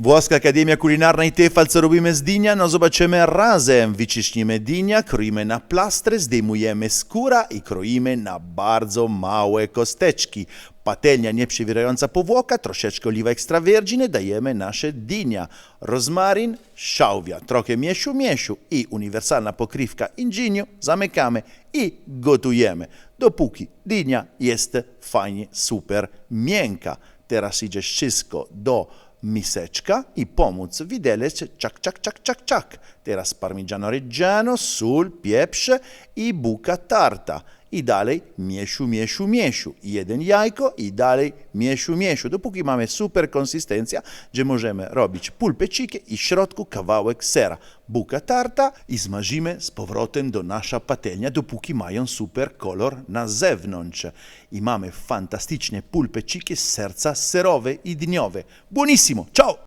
Włoska Akademia Kulinarna i Tefal, co robimy z dynia? No zobaczymy razem. Wyciśnimy dynia, kroimy na plastry, zdejmujemy skóra i kroimy na bardzo małe kosteczki. Patelnia nieprzewierająca powłoka, troszeczkę oliwa extra vergine, dajemy nasze dynia. Rozmaryn, szałwia, trochę mieszu, mieszu i uniwersalna pokrywka ingenio, zamykamy i gotujemy. Dopóki dynia jest fajnie, super miękka. Teraz idzie wszystko do miseczka i pomóc widelec, czak, czak, czak, czak, czak. Teraz parmigiano reggiano, sól, pieprz i buka tarta. I dalej mieszu, mieszu, mieszu. Jeden jajko i dalej mieszu, mieszu. Dopóki mamy super konsystencja, że możemy robić pulpecikie i w środku kawałek sera. Buka tarta i smażymy z powrotem do nasza patelnia, dopóki mają super kolor na zewnątrz. I mamy fantastyczne pulpecikie z serca serowe i dniowe. Buonissimo, ciao!